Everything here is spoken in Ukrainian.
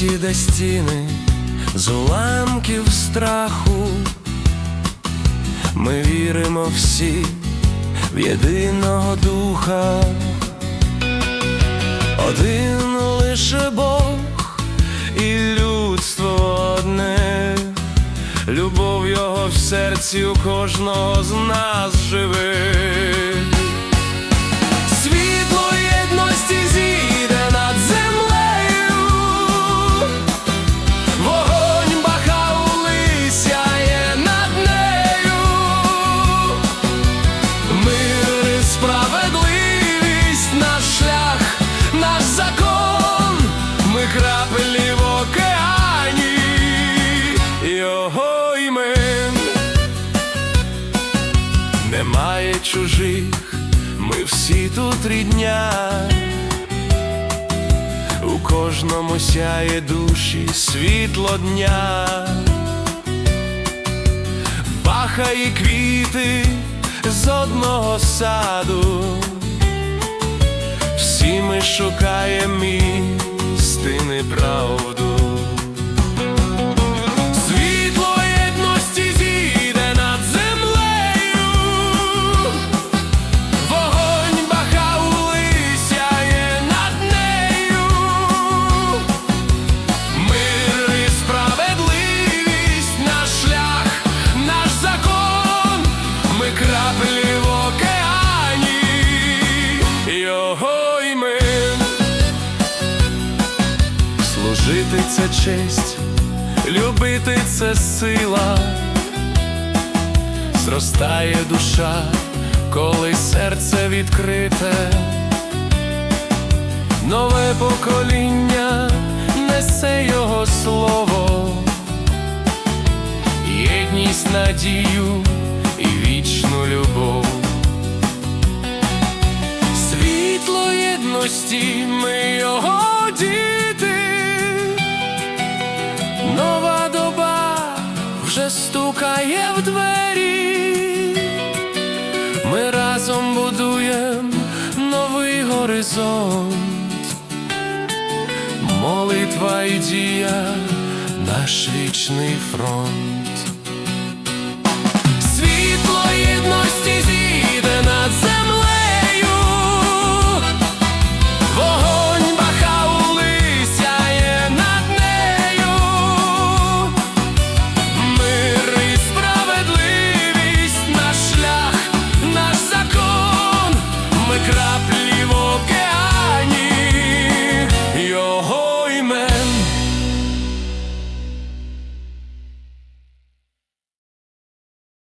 світі, де стіни з уламків страху, ми віримо всі в єдиного духа, один лише Бог і людство одне, любов його в серці у кожного з нас живе. Імен. Немає чужих, ми всі тут рідня, у кожному сяє душі світло дня, Баха і квіти з одного саду, всі ми шукаємо Служити це честь, любити це сила, зростає душа, коли серце відкрите, нове покоління несе його слово, єдність, надію і вічну любов. Світло єдності, ми його діти. Вже стукає в двері. Ми разом будуємо новий горизонт. Молитва і дія, наш вічний фронт.